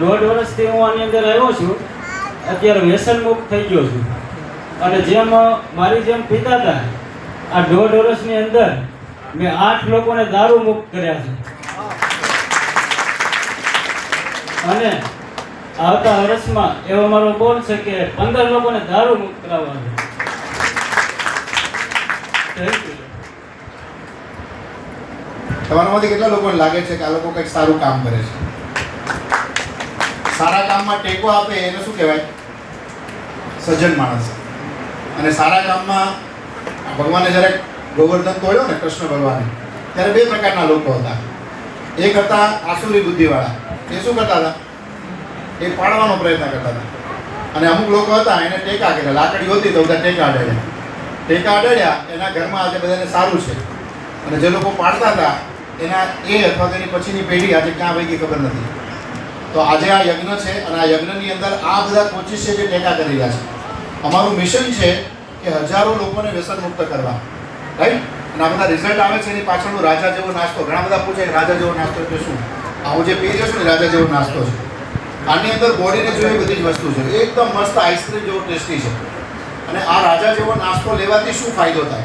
દોઢ વર્ષથી હું આની અંદર આવ્યો છું. અત્યારે વ્યસન મુક્ત થઈ ગયો છું. અને જેમ મારી જેમ પિતા હતા, આ દોઢ વર્ષની અંદર મેં આઠ લોકોને દારૂ મુક્ત કર્યા છે. અને આવતા વર્ષમાં એવો મારો ગોલ છે કે પંદર લોકોને દારૂ મુક્ત કરાવવાનો તમારામાંથી કેટલા લોકોને લાગે છે કે આ લોકો કંઈક સારું કામ કરે છે? સારા કામમાં ટેકો આપે એને શું કહેવાય? સજ્જન માણસ. અને સારા કામમાં ભગવાને જ્યારે ગોવર્ધન તોડ્યો ને કૃષ્ણ ભગવાને, ત્યારે બે પ્રકારના લોકો હતા. એક હતા આસુરી બુદ્ધિવાળા. એ શું કરતા હતા? એ પાડવાનો પ્રયત્ન કરતા હતા. અને અમુક લોકો હતા, એને ટેકા કર્યા લાકડી હોતી તો બધા ટેકા અડાડ્યા. ટેકા અડાડ્યા, એના ઘરમાં આજે બધાને સારું છે. અને જે લોકો પાડતા હતા, એના એ અથવા તેની પછીની પેઢી આજે ક્યાં વહી ગઈ ખબર નથી. તો આજે આ યજ્ઞ છે અને આ યજ્ઞની અંદર આ બધા કોચિસ છે જે ટેકા કરી રહ્યા છે. અમારું મિશન છે કે હજારો લોકોને વ્યસન મુક્ત કરવા. રાઈટ અને આ બધા રિઝલ્ટ આવે છે એની પાછળનો રાજા જેવો નાસ્તો. ઘણા બધા પૂછે, રાજા જેવો નાસ્તો એટલે શું? આ હું જે પી રહ્યો ને, રાજા જેવો નાસ્તો છે. આની અંદર બોડીને જોઈએ બધી જ વસ્તુ છે. એકદમ મસ્ત આઈસ્ક્રીમ જેવો ટેસ્ટી છે. અને આ રાજા જેવો નાસ્તો લેવાથી શું ફાયદો થાય?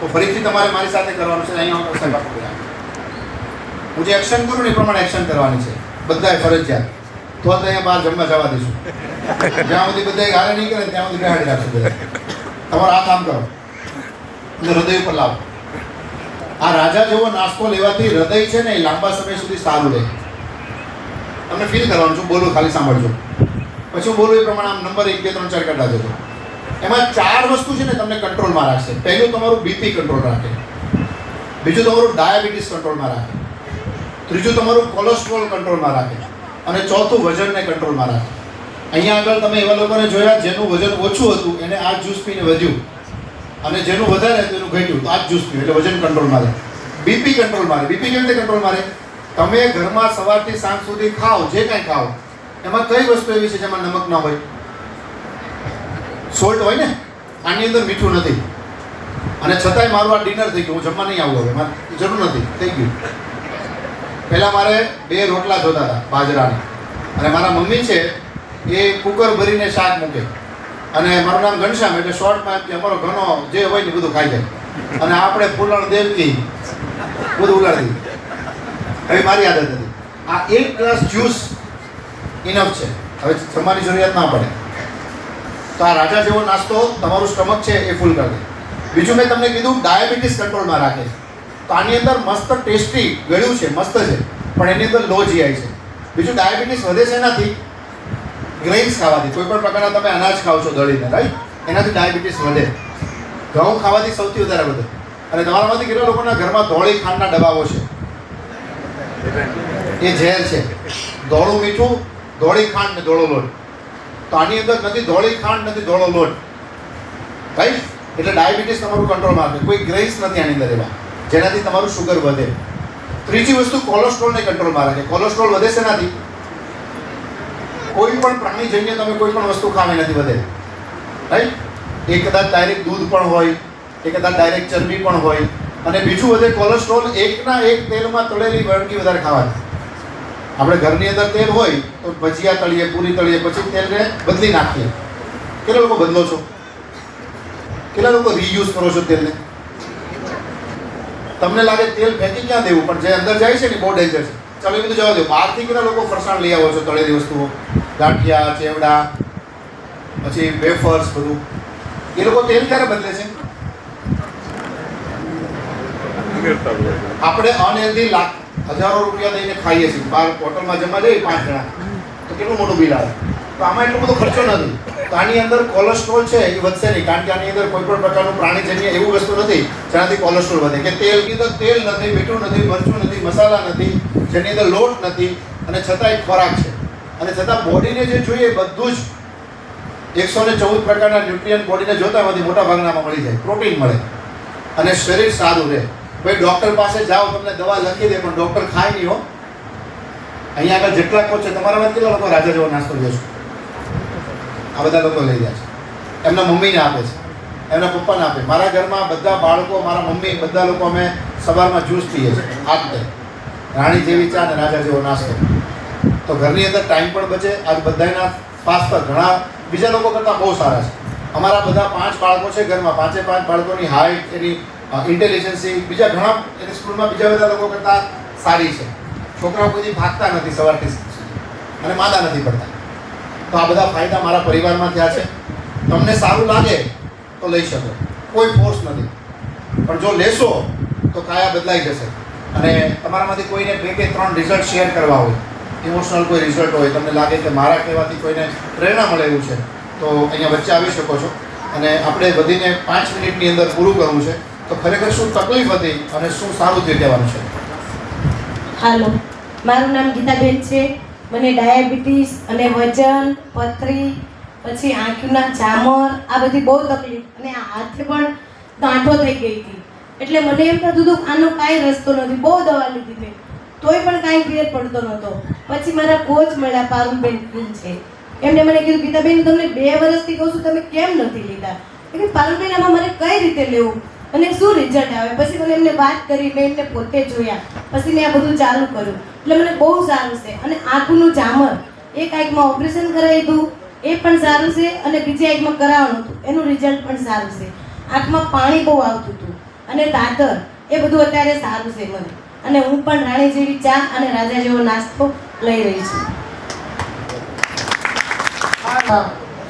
તો ફરીથી તમારે મારી સાથે કરવાનું છે. અહીંયા હું સાહેબ. હું જે એક્શન કરું ને એ પ્રમાણે એક્શન કરવાની છે. બધાએ ફરજિયાત. તો અહીંયા બહાર જમવા જવા દઈશું. જ્યાં સુધી બધા ગાળે નહીં કરે ત્યાં સુધી બેહાડી રાખશું બધા. તમારો આ કામ કરો. અને હૃદય ઉપર લાવો. આ રાજા જેવો નાસ્તો લેવાથી હૃદય છે ને એ લાંબા સમય સુધી સારું રહે. તમને ફીલ કરવાનું છું, બોલું, ખાલી સાંભળજો. પછી હું બોલું એ પ્રમાણે આમ નંબર એક, બે, ત્રણ, ચાર કરતા જજો એમાં ચાર વસ્તુ છે ને તમને કંટ્રોલમાં રાખશે. પહેલું તમારું બીપી કંટ્રોલ રાખે. બીજું તમારું ડાયાબિટીસ કંટ્રોલમાં રાખે. ત્રીજું તમારું કોલેસ્ટ્રોલ કંટ્રોલમાં રાખે અને ચોથું વજનને કંટ્રોલમાં રાખે અહીંયા આગળ તમે એવા લોકોને જોયા જેનું વજન ઓછું હતું, એને આ જ્યુસ પીને વધ્યું. અને જેનું વધારે હતું, એનું ઘટ્યું. તો આ જ્યુસ પીવું એટલે વજન કંટ્રોલમાં રહે. બીપી કંટ્રોલમાં રહે. બીપી કેવી રીતે કંટ્રોલમાં રહે? તમે ઘરમાં સવારથી સાંજ સુધી ખાઓ, જે કાંઈ ખાઓ, એમાં કઈ વસ્તુ એવી છે જેમાં નમક ના હોય? સોલ્ટ હોય ને? આની અંદર મીઠું નથી. અને છતાંય મારું આ ડિનર થઈ ગયું. હું જમવા નહીં આવું હવે. મારે જરૂર નથી. થઈ ગયું. પહેલાં મારે બે રોટલા જોતા હતા બાજરાના. અને મારા મમ્મી છે, એ કુકર ભરીને શાક મૂકે. અને મારું નામ ઘનશ્યામ, એટલે શોર્ટમાં કે અમારો ઘણો જે હોય ને બધું ખાઈ જાય. અને આપણે ફૂલણ દેવકી બધું ઉલાડી હવે મારી આદત હતી. આ એક ગ્લાસ જ્યુસ ઇનફ છે. હવે જમવાની જરૂરિયાત ના પડે. તો આ રાજા જેવો નાસ્તો તમારું સ્ટમક છે એ ફૂલ કરી બીજું મેં તમને કીધું ડાયાબિટીસ કંટ્રોલમાં રાખે. છે તો આની અંદર મસ્ત ટેસ્ટી ગળ્યું છે, મસ્ત છે. પણ એની અંદર લો જીઆઈ છે. બીજું ડાયાબિટીસ વધે છે એનાથી ગ્રેન્સ ખાવાથી. કોઈ પણ પ્રકારના તમે અનાજ ખાઓ છો દળીને રાઈટ એનાથી ડાયાબિટીસ વધે. ઘઉં ખાવાથી સૌથી વધારે વધે. અને તમારામાંથી કેટલા લોકોના ઘરમાં ધોળી ખાંડના ડબ્બાઓ છે? એ ઝેર છે. ધોળું મીઠું, ધોળી ખાંડ ને ધોળો લોટ. તો આની અંદર નથી ધોળી ખાંડ, નથી ધોળો લોટ. રાઈટ એટલે ડાયાબિટીસ તમારું કંટ્રોલમાં આવે. કોઈ ગ્રેસ નથી આની અંદર એવા. જેનાથી તમારું શુગર વધે. ત્રીજી વસ્તુ કોલેસ્ટ્રોલને કંટ્રોલમાં રાખે. કોલેસ્ટ્રોલ વધે છે એનાથી કોઈ પણ પ્રાણી જઈને તમે કોઈ પણ વસ્તુ ખાવી નથી વધે. રાઈટ એ કદાચ ડાયરેક્ટ દૂધ પણ હોય, એ કદાચ ડાયરેક્ટ ચરબી પણ હોય. અને બીજું વધે કોલેસ્ટ્રોલ એકના એક તેલમાં તળેલી વાનગી વધારે ખાવાની. આપણે ઘરની અંદર તેલ હોય, તો ભજીયા તળીએ, પૂરી તળીએ, પછી તેલને બદલી નાખીએ. કેટલા લોકો બદલો છો? કેટલા લોકો રીયુઝ કરો છો તેલને? તમને લાગે તેલ ફેંકી ક્યાં દેવું? પણ જે અંદર જાય છે ને બહુ ડેન્જર છે. ચાલો બધું જવા દો. બહારથી કેટલા લોકો ફરસાણ લઈ આવો છો તળેલી વસ્તુઓ? ગાંઠિયા, ચેવડા, પછી વેફર્સ બધું. એ લોકો તેલ ક્યારે બદલે છે? આપણે અનહેલ્ધી લાખ, હજારો રૂપિયા દઈને ખાઈએ છીએ. બહાર હોટલમાં જમવા જઈએ પાંચ જણા. તો કેટલું મોટું બિલ આવે? તો આમાં એટલો બધો ખર્ચો નથી. તો આની અંદર કોલેસ્ટ્રોલ છે એ વધશે નહીં. કારણ કે આની અંદર કોઈ પણ પ્રકારનું પ્રાણીજન્ય એવું વસ્તુ નથી, જેનાથી કોલેસ્ટ્રોલ વધે. કે તેલની અંદર તેલ નથી, મીઠું નથી, મરચું નથી, મસાલા નથી, જેની અંદર લોટ નથી, અને છતાં એક ખોરાક છે. અને છતાં બોડીને જે જોઈએ બધું જ એકસો ને ચૌદ પ્રકારના ન્યુટ્રિયન બોડીને જોતા એમાંથી મોટા ભાગનામાં મળી જાય. પ્રોટીન મળે. અને શરીર સારું રહે. ભાઈ ડૉક્ટર પાસે જાઓ, તમને દવા લખી દે, પણ ડૉક્ટર ખાય નહીં હો. અહીંયા આગળ જેટલા કોચ છે, તમારામાં કેટલા લોકો રાજા જેવો નાસ્તો લે છે? આ બધા લોકો લઈ જાય છે. એમના મમ્મીને આપે છે. એમના પપ્પાને આપે મારા ઘરમાં બધા બાળકો, મારા મમ્મી, બધા લોકો અમે સવારમાં જ્યુસ પીએ છીએ આપતે રાણી જેવી ચા અને રાજા જેવો નાસ્તો. તો ઘરની અંદર ટાઈમ પણ બચે, આજ બધાના પર ઘણા, બીજા લોકો કરતાં બહુ સારા છે. અમારા બધા પાંચ બાળકો છે ઘરમાં. પાંચે પાંચ બાળકોની હાઇટ એની ઇન્ટેલિજન્સી બીજા ઘણા, એની સ્કૂલમાં બીજા બધા લોકો કરતાં સારી છે. છોકરાઓ કોઈ ભાગતા નથી, સવારથી અને માદા નથી પડતા. તો આ બધા ફાયદા મારા પરિવારમાં થયા છે. તમને સારું લાગે તો લઈ શકો. કોઈ ફોર્સ નથી. પણ જો લેશો તો કાયા બદલાઈ જશે. અને તમારામાંથી કોઈને બે કે ત્રણ રિઝલ્ટ શેર કરવા હોય ઇમોશનલ કોઈ રિઝલ્ટ હોય, તમને લાગે કે મારા કહેવાથી કોઈને પ્રેરણા મળે એવું છે, તો અહીંયા વચ્ચે આવી શકો છો. અને આપણે બધીને પાંચ મિનિટની અંદર પૂરું કરવું છે. તો ખરેખર શું તકલીફ હતી અને શું સારું થઈ કહેવાનું છે? હાલો. મારું નામ ગીતાબેન છે. મને ડાયાબિટીસ અને વજન, પથરી, પછી આંખના જામર આ બધી બહુ તકલીફ. અને આ હાથે પણ ગાંઠો થઈ ગઈ હતી. એટલે મને એમ થતું હતું આનો કાંઈ રસ્તો નથી. બહુ દવા લીધી મેં. તોય પણ કાંઈ ફેર પડતો નહોતો. પછી મારા કોચ મળ્યા, પારુલબેન ખીલ છે. એમણે મને કીધું, ગીતાબેન તમને બે વર્ષથી કહું છું, તમે કેમ નથી લીધા? એટલે પારુલબેન, આમાં મારે કઈ રીતે લેવું? અને શું રિઝલ્ટ આવે? પછી મને એમને વાત કરી, મેં એમને પોતે જોયા. પછી મેં આ બધું ચાલુ કર્યું. એટલે મને બહુ સારું છે. અને આંખનું જામર એક આંખમાં ઓપરેશન કરાવી દીધું એ પણ સારું છે અને બીજી આંખમાં કરાવવાનું હતું. એનું રિઝલ્ટ પણ સારું છે. આંખમાં પાણી બહુ આવતું હતું. અને દાદર એ બધું અત્યારે સારું છે મને. અને હું પણ રાણી જેવી ચા અને રાજા જેવો નાસ્તો લઈ રહી છું.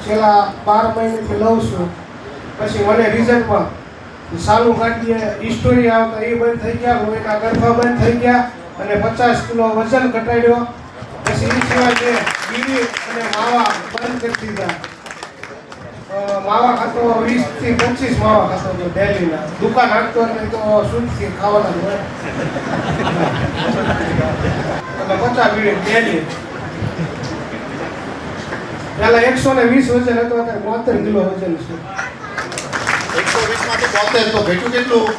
છેલ્લા બાર મહિનાથી લઉં છું. પછી મને રિઝલ્ટમાં સાલું કાઢીએ હિસ્ટોરી આવતા એ બંધ થઈ ગયા લોહીના ગરફા બંધ થઈ ગયા. અને પચાસ કિલો વજન ઘટાડ્યો. પછી એ સિવાય બીડી અને માવા બંધ કરી દીધા. માવા ખાતો વીસથી પચીસ માવા ખાતો હતો ડેલીના. દુકાન હાંકતો નહીં તો શુદ્ધથી ખાવાના જ હોય. એટલે પચાસ બીડી ડેલી. પહેલા એકસો ને વીસ વજન હતો, અત્યારે બોતેર કિલો વજન છે. એકસો વીસમાંથી બોતેર, તો ભેટું કેટલું?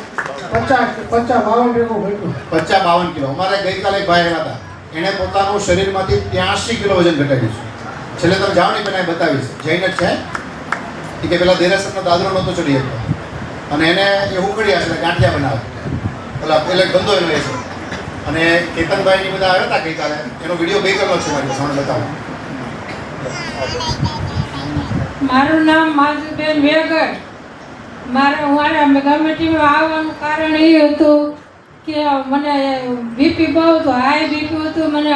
પચાસ પચાસ બાવન ભેગું પચાસ બાવન કિલો. અમારે ગઈકાલે એક ભાઈ આવ્યા હતા. એણે પોતાનું શરીરમાંથી ત્યાંસી કિલો વજન ઘટાડ્યું છે. છેલ્લે તમે જાઓ નહીં પેલા બતાવીશ. જૈન જ છે. કે પેલા દેરાસરનો દાદરો નહોતો ચડી શકતો. અને એને એ ઉકળ્યા છે ગાંઠિયા બનાવે. પેલા એટલે ગંદો એનો એ છે. અને કેતનભાઈ ની બધા આવ્યા હતા ગઈકાલે. એનો વીડિયો ગઈકાલનો છે મારી સામે મને બતાવો. મારું નામ માજુબેન વેગડ. મારે હું આને કમિટીમાં આવવાનું કારણ એ હતું કે મને બીપી બહુ હતું હાઈ બીપી હતું, મને